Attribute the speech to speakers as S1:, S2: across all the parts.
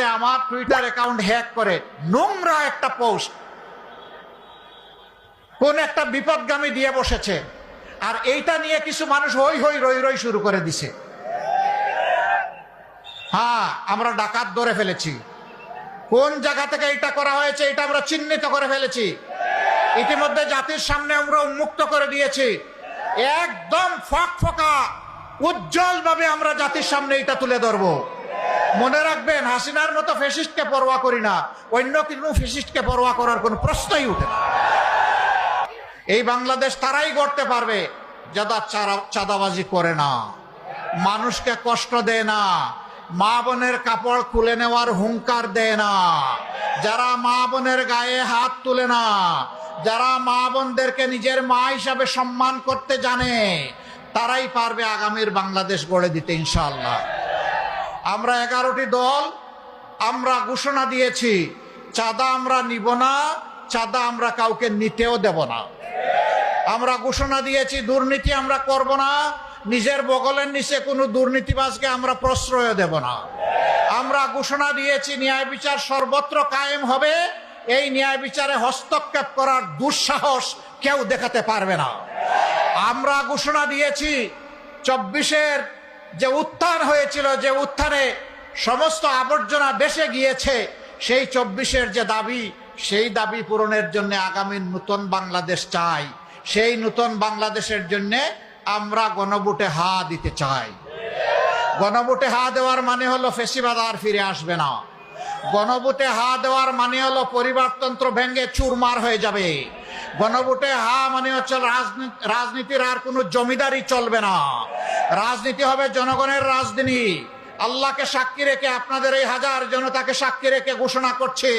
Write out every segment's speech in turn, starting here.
S1: রাতে আমার Twitter account hack করে, নোংরা একটা পোস্ট কোন একটা বিপদগামী দিয়ে বসেছে, আর এইটা নিয়ে কিছু মানুষ হই হই রই রই শুরু করে দিছে। হ্যাঁ আমরা ডাকাত ধরে ফেলেছি। কোন জায়গা থেকে এটা করা হয়েছে এটা আমরা চিহ্নিত করে ফেলেছি। ইতিমধ্যে জাতির সামনে আমরা উন্মুক্ত করে দিয়েছি। একদম ফক ফকা উজ্জ্বল ভাবে আমরা জাতির সামনে এটা তুলে ধরবো। মনে রাখবেন, হাসিনার মতো ফেসিস্টকে পরোয়া করি না। অন্য কোনো ফেসিস্টকে পরোয়া করার কোনো প্রশ্নই উঠে না। এই বাংলাদেশ তারাই গড়তে পারবে, যারা চাঁদাবাজি করে না। মানুষকে কষ্ট দেয় না, মা বোনের কাপড় খুলে নেওয়ার হুঙ্কার দেয় না। যারা মা বোনের গায়ে হাত তুলে না, যারা মা বোনদেরকে নিজের মা হিসাবে সম্মান করতে জানে, তারাই পারবে আগামীর বাংলাদেশ গড়ে দিতে ইনশাল্লাহ আমরা এগারোটি দল, আমরা ঘোষণা দিয়েছি, চাঁদা আমরা নিব না, চাঁদা আমরা কাউকে নিতেও দেব না। আমরা ঘোষণা দিয়েছি, দুর্নীতি আমরা করব না, নিজের বগলের নিচে কোনো দুর্নীতিবাজকে আমরা প্রশ্রয় দেব না। আমরা ঘোষণা দিয়েছি, ন্যায় বিচার সর্বত্র কায়েম হবে, এই ন্যায় বিচারে হস্তক্ষেপ করার দুঃসাহস কেউ দেখাতে পারবে না। আমরা ঘোষণা দিয়েছি, চব্বিশের যে উত্থান হয়েছিল, যে উত্থানে সমস্ত আবর্জনা দেশে গিয়েছে, সেই চব্বিশের যে দাবি, সেই দাবি পূরণের জন্য আগামী নতুন বাংলাদেশ চাই। সেই নতুন বাংলাদেশের জন্য আমরা গণভোটে হা দিতে চাই। গণভোটে হা দেওয়ার মানে হলো ফেসিবাদ আর ফিরে আসবে না। গণভোটে হা দেওয়ার মানে হলো পরিবারতন্ত্র ভেঙে চুরমার হয়ে যাবে। গণভোটে হা মানে হচ্ছে রাজনীতির আর কোনো জমিদারি চলবে না। রাজনীতি হবে জনগণের রাজনীতি। আল্লাহকে সাক্ষী রেখে আপনাদের এই হাজার জনতাকে সাক্ষী রেখে ঘোষণা করছি,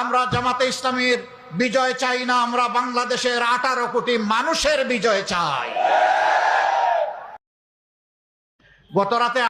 S1: আমরা জামাতে ইসলামের বিজয় চাই না, আমরা বাংলাদেশের আঠারো কোটি মানুষের বিজয় চাই। গত রাতে